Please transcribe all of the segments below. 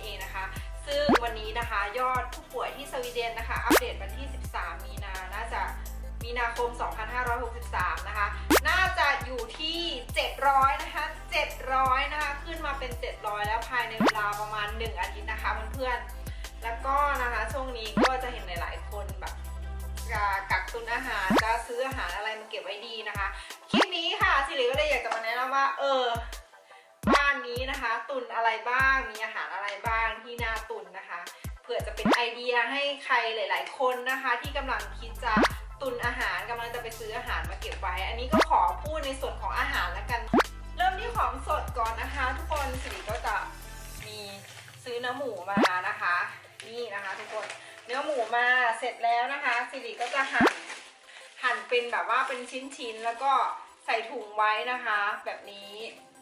นเองนะคะ ซึ่งวันนี้นะคะยอดผู้ป่วยที่สวีเดนนะคะ อัปเดตวันที่ 13 มีนา น่าจะมีนาคม 2563 นะคะ น่าจะอยู่ที่ 700 นะคะ 700 นะคะ ขึ้นมาเป็น 700 แล้วภายในเวลาประมาณ 1 อาทิตย์นะคะเพื่อนๆ แล้วก็นะคะช่วงนี้ก็จะเห็นหลายๆคนแบบจะกักตุนอาหารจะซื้ออาหารอะไรมาเก็บไว้ดีนะคะ คลิปนี้ค่ะสิริก็เลยอยากจะมาแนะนำว่า เออ นะคะ ตุนอะไรบ้าง มีอาหารอะไรบ้างที่น่าตุนนะคะ เผื่อจะเป็นไอเดียให้ใครหลาย ๆ คนนะคะ ที่กำลังคิดจะตุนอาหารกำลังจะไปซื้ออาหารมาเก็บไว้ อันนี้ก็ขอพูดในส่วนของอาหารแล้วกัน เริ่มที่ของสดก่อนนะคะ ทุกคนสิริก็จะมีซื้อเนื้อหมูมานะคะ นี่นะคะทุกคนเนื้อหมูมาเสร็จแล้วนะคะสิริก็จะหั่นหั่นเป็นแบบว่าเป็นชิ้นๆแล้วก็ใส่ถุง ไว้นะคะ แบบนี้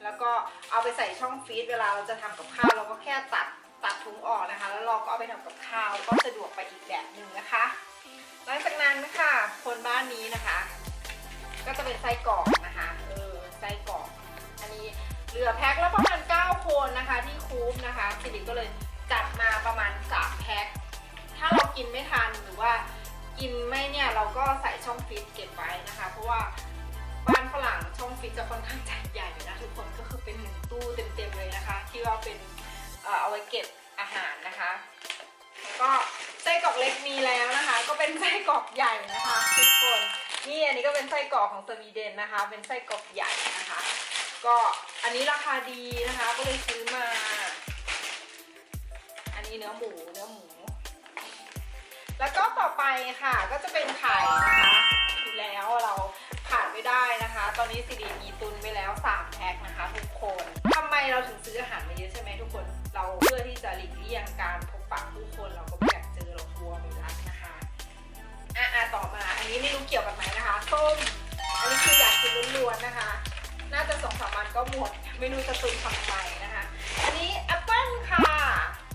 แล้วก็เอาไปใส่ช่องฟรีซเวลาเราจะทำกับข้าวเราก็แค่ตัดตัดถุงออกนะคะ แล้วเราก็เอาไปทำกับข้าวก็สะดวกไปอีกแบบหนึ่งนะคะ หลังจากนั้นนะคะคนบ้านนี้นะคะ ก็จะเป็นไส้กรอกนะคะเออไส้กรอกอันนี้เหลือแพ็คละประมาณ 9 คนนะคะ ที่คูปนะคะสิริก็เลยจัดมาประมาณ3แพ็คถ้าเรากินไม่ทันหรือว่ากินไม่เนี่ยเราก็ใส่ช่องฟรีซเก็บไว้นะคะ เพราะว่า บ้านฝรั่งช่องฟรีซจะค่อนข้างใหญ่อยู่นะทุกคนก็คือเป็นหนึ่งตู้เต็มๆเลยนะคะ ที่ว่าเป็นเอาไว้เก็บอาหารนะคะแล้วก็ไส้กรอกเล็กมีแล้วนะคะ ก็เป็นไส้กรอกใหญ่นะคะทุกคนนี่อันนี้ก็เป็นไส้กรอกของสวีเดนนะคะ เป็นไส้กรอกใหญ่นะคะ ก็อันนี้ราคาดีนะคะก็เลยซื้อมา อันนี้เนื้อหมูเนื้อหมู แล้วก็ต่อไปค่ะก็จะเป็นไข่นะคะแล้วเรา ขาดไม่ได้นะคะ ตอนนี้สิริมีตุนไปแล้ว 3 แพ็คนะคะ ทุกคนทำไมเราถึงซื้ออาหารมาเยอะใช่ไหมทุกคน เราเพื่อที่จะหลีกเลี่ยงการพบปะผู้คนเราก็ไม่อยากเจอเรากลัวไวรัสนะคะอะอะต่อมา อันนี้ไม่รู้เกี่ยวกับไหนนะคะส้มอันนี้คืออยากกินล้วนๆนะคะ น่าจะสองสามวันก็หมด ไม่รู้จะตุนทำไมนะคะ อันนี้แอปเปิ้ลค่ะ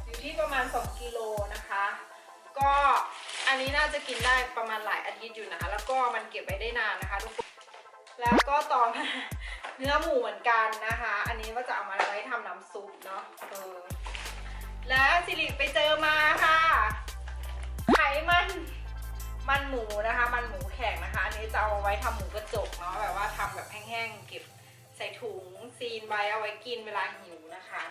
อยู่ที่ประมาณ 2กิโลนะคะ ก็ อันนี้น่าจะกินได้ประมาณหลายอาทิตย์อยู่นะคะ แล้วก็มันเก็บไว้ได้นานนะคะทุกคน แล้วก็ต่อมาเนื้อหมูเหมือนกันนะคะ อันนี้ก็จะเอามาไว้ทำน้ำซุปเนาะ เออ และสิริไปเจอมาค่ะ ไขมัน มันหมูนะคะ มันหมูแข็งนะคะ อันนี้จะเอาไว้ทำหมูกระจกเนาะ แบบว่าทำแบบแห้งๆ เก็บใส่ถุงซีนไว้เอาไว้กินเวลาหิวนะคะ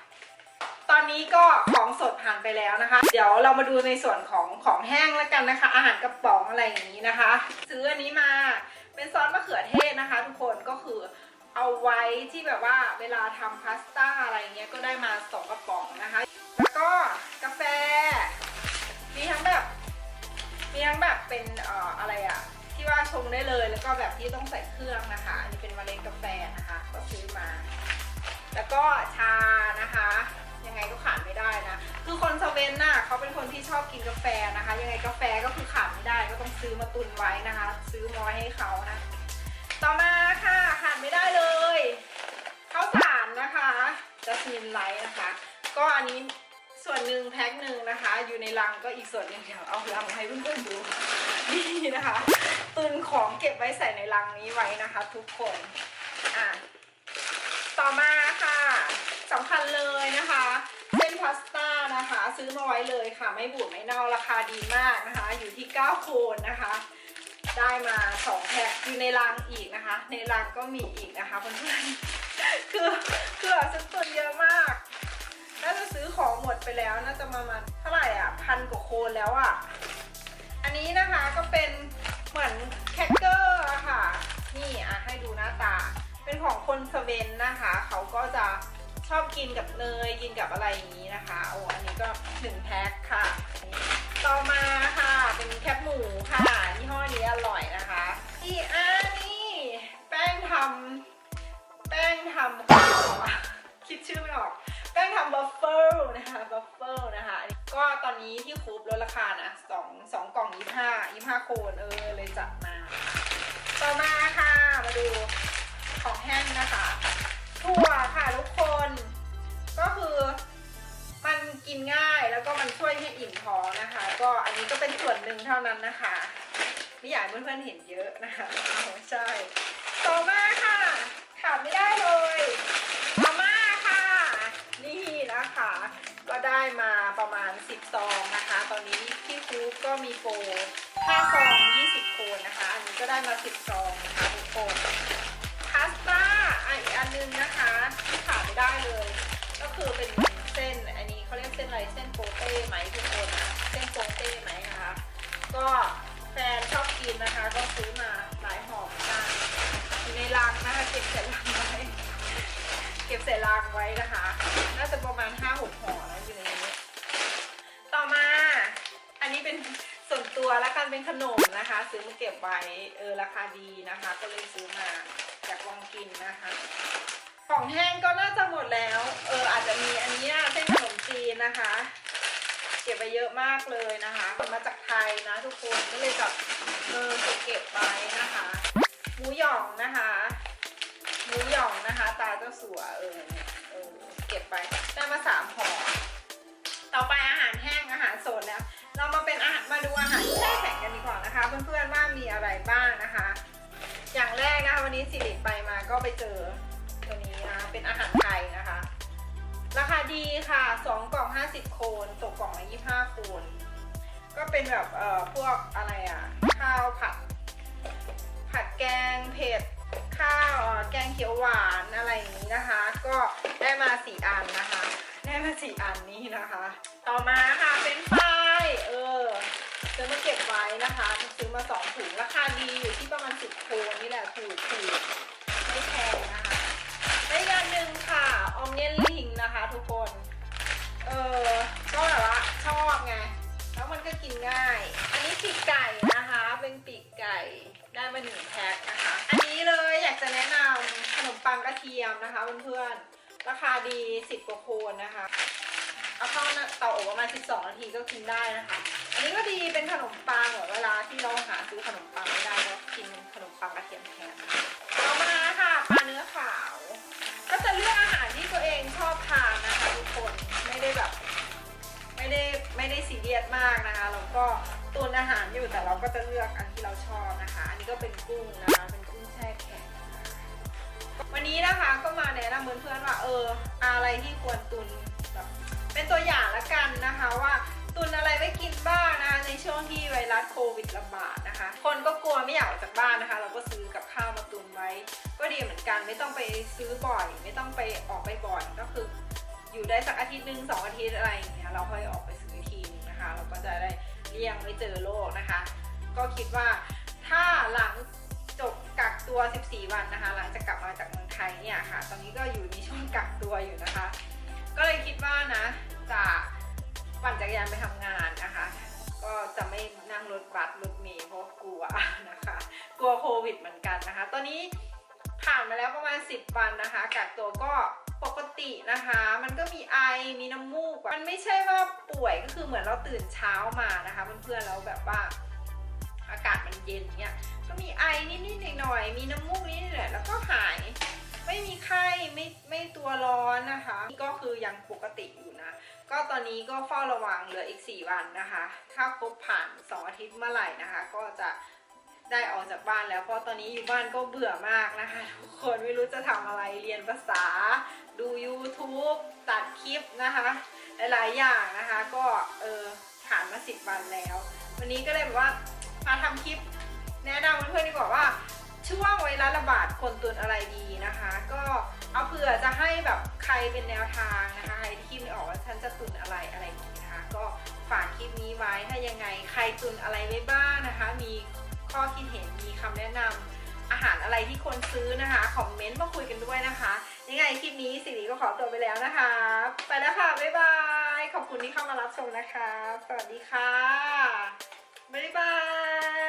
ตอนนี้ก็ของสดผ่านไปแล้วนะคะ เดี๋ยวเรามาดูในส่วนของของแห้งแล้วกันนะคะ อาหารกระป๋องอะไรอย่างนี้นะคะ ซื้ออันนี้มาเป็นซอสมะเขือเทศนะคะ ทุกคนก็คือเอาไว้ที่แบบว่าเวลาทำพาสต้าอะไรเงี้ยก็ได้มาสองกระป๋องนะคะ แล้วก็กาแฟ มีทั้งแบบมีทั้งแบบเป็นเอ่ออะไรอะที่ว่าชงได้เลยแล้วก็แบบที่ต้องใส่เครื่องนะคะอันนี้เป็นมะเร็งกาแฟนะคะ ก็ซื้อมา แล้วก็ชานะคะ งไงก็ขาดไม่ได้นะ คือคนสเวนน่ะเขาเป็นคนที่ชอบกินกาแฟนะคะ ยังไงกาแฟก็คือขาดไม่ได้ก็ต้องซื้อมาตุนไว้นะคะ ซื้อมาไว้ให้เขานะ ต่อมาค่ะขาดไม่ได้เลยข้าวสารนะคะจัสมินไลท์นะคะ ก็อันนี้ส่วนหนึ่งแพ็คหนึ่งนะคะ อยู่ในลังก็อีกส่วนหนึ่งเดี๋ยวเอาลังให้เพื่อนๆดูนี่นะคะตุนของเก็บไว้ใส่ในลังนี้ไว้นะคะ ทุกคนอะต่อมาค่ะ สำคัญเลยนะคะเส้นพาสต้านะคะ ซื้อมาไว้เลยค่ะ ไม่บูดไม่เน่าราคาดีมากนะคะ อยู่ที่ 9 โคนนะคะ ได้มา2แพ็คอยู่ในรังอีกนะคะ ในรังก็มีอีกนะคะเพื่อนๆคือคือแบบซื้อตุนเยอะมากน่าจะซื้อของหมดไปแล้วน่าจะประมาณเท่าไหร่อะพันกว่าโคนแล้วอะอันนี้นะคะก็เป็นเหมือนแคคเกอร์อะค่ะ นี่อะให้ดูหน้าตา เป็นของคนสเวนนะคะ เขาก็จะ อบกินกับเนยกินกับอะไรอย่างนี้นะคะโอ้อันนี้ก็หนึ่งแพ็คค่ะ ต่อมาค่ะเป็นแคปหมูค่ะยี่ห้อนี้อร่อยนะคะอีอันนี่แป้งทำแป้งทำคิดชื่อไม่ออกแป้งทำบัฟเฟิลนะคะบัฟเฟิลนะคะ ก็ตอนนี้ที่คูปลดราคานะสองสองกล่องยี่ห้ายี่ห้าโคนเออเลยจัดมา ต่อมาค่ะ มาดูของแห้งนะคะ ถั่วค่ะทุกคน ก็คือมันกินง่ายแล้วก็มันช่วยให้อิ่มท้องนะคะ ก็อันนี้ก็เป็นส่วนหนึ่งเท่านั้นนะคะไม่อยากเพื่อนๆเห็นเยอะนะคะใช่ ต่อมาค่ะขาดไม่ได้เลยมาม่าค่ะ นี่นะคะ ก็ได้มาประมาณ 10 ซองนะคะ ตอนนี้ที่คูปก็มีโปร5ซอง 20 โคนนะคะ อันนี้ก็ได้มา 10 ซอง ใส่รังไว้นะคะ น่าจะประมาณห้าหกห่อแล้วอยู่ในนี้ ต่อมา อันนี้เป็นส่วนตัวแล้วกันเป็นขนมนะคะ ซื้อมาเก็บไว้เออราคาดีนะคะ ก็เลยซื้อมาอยากลองกินนะคะ ของแห้งก็น่าจะหมดแล้ว เอออาจจะมีอันนี้เส้นขนมจีนนะคะ เก็บไปเยอะมากเลยนะคะมาจากไทยนะทุกคนก็เลยแบบเออเก็บไว้นะคะ หมูหยองนะคะ หมูหยองนะคะ ตาเจ้าสัวเออเนี่ยเออเก็บไปได้มาสามห่อต่อไปอาหารแห้งอาหารสดแล้ว เรามาเป็นอาหารมาดูอาหารแช่แข็งกันดีกว่านะคะ เพื่อนๆว่ามีอะไรบ้างนะคะ อย่างแรกนะคะวันนี้สิริไปมาก็ไปเจอตัวนี้นะเป็นอาหารไทยนะคะ ราคาดีค่ะ2กล่อง50 โคนตกกล่องละ25 โคน ก็เป็นแบบเอ่อพวกอะไรอะ ไม่แพงนะคะได้อีกอันหนึ่งค่ะออมเนียนลิงนะคะทุกคน เออก็แบบว่าชอบไง แล้วมันก็กินง่าย อันนี้ปีกไก่นะคะ เป็นปีกไก่ได้มาหนึ่งแพ็คนะคะ อันนี้เลยอยากจะแนะนำขนมปังกระเทียมนะคะเพื่อนๆ ราคาดี10กว่าโคนนะคะเอาเข้าเตาอบประมาณ 12 นาทีก็กินได้นะคะ อันนี้ก็ดีเป็นขนมปังแบบเวลาที่เราหาซื้อขนมปังไม่ได้ก็ กินขนมปังกระเทียมแทนนะคะต่อมาค่ะปลาเนื้อขาว ก็จะเลือกอาหารที่ตัวเองชอบทานนะคะทุกคนไม่ได้แบบ ไม่ได้ไม่ได้ซีเรียสมากนะคะแล้วก็ตุนอาหารอยู่แต่เราก็จะเลือกอันที่เราชอบนะคะ อันนี้ก็เป็นกุ้งนะคะเป็นกุ้งแช่แข็งวันนี้นะคะก็มาแนะนำเพื่อนๆว่าเอออะไรที่ควรตุนแบบเป็นตัวอย่างละกันนะคะว่าตุนอะไรไว้กินบ้าง วไม่อยากออกจากบ้านนะคะ เราก็ซื้อกับข้าวมาตุนไว้ ก็ดีเหมือนกันไม่ต้องไปซื้อบ่อย ไม่ต้องไปออกไปบ่อยก็คือ อยู่ได้สักอาทิตย์หนึ่งสองอาทิตย์อะไรอย่างเงี้ยเราค่อยออกไปซื้อทีนึงนะคะ เราก็จะได้เลี่ยงไม่เจอโรคนะคะ ก็คิดว่าถ้าหลังจบกักตัว 14 วันนะคะ หลังจากกลับมาจากเมืองไทยเนี่ยค่ะ ตอนนี้ก็อยู่ในช่วงกักตัวอยู่นะคะ ก็เลยคิดว่านะจะปั่นจักรยานไปทำงานนะคะ ก็จะไม่นั่งรถบัสรถ วนะคะกลัวโควิดเหมือนกันนะคะ ตอนนี้ผ่านมาแล้วประมาณ 10 วันนะคะกักตัวก็ปกตินะคะ มันก็มีไอ มีน้ำมูก มันไม่ใช่ว่าป่วยก็คือเหมือนเราตื่นเช้ามานะคะเพื่อนๆแล้วแบบว่าอากาศมันเย็นเนี่ยก็มีไอนิดๆหน่อยๆมีน้ำมูกนิดๆหน่อยๆแล้วก็หาย ไม่มีไข้ไม่ไม่ตัวร้อนนะคะ ก็คือยังปกติอยู่นะ ก็ตอนนี้ก็เฝ้าระวังเหลืออีก 4 วันนะคะ ถ้าครบผ่าน 2 อาทิตย์เมื่อไหร่นะคะ ก็จะได้ออกจากบ้านแล้วเพราะตอนนี้อยู่บ้านก็เบื่อมากนะคะทุกคนไม่รู้จะทำอะไรเรียนภาษา ดู YouTube ตัดคลิปนะคะ หลายๆอย่างนะคะ ก็เออผ่านมา 10 วันแล้ว วันนี้ก็เลยแบบว่ามาทำคลิป แนะนำเพื่อนๆดีกว่าว่าช่วงไวรัสระบาดคนตุนอะไรดีนะคะ ก็ เอาเผื่อจะให้แบบใครเป็นแนวทางนะคะใครที่คิดไม่ออกว่าฉันจะตุนอะไรอะไรอย่างนี้นะคะ ก็ฝากคลิปนี้ไว้ถ้ายังไงใครตุนอะไรไว้บ้างนะคะ มีข้อคิดเห็นมีคำแนะนำอาหารอะไรที่ควรซื้อนะคะคอมเมนต์มาคุยกันด้วยนะคะ ยังไงคลิปนี้สิริก็ขอตัวไปแล้วนะคะ ไปแล้วค่ะ บ๊ายบาย ขอบคุณที่เข้ามารับชมนะคะ สวัสดีค่ะ บ๊ายบาย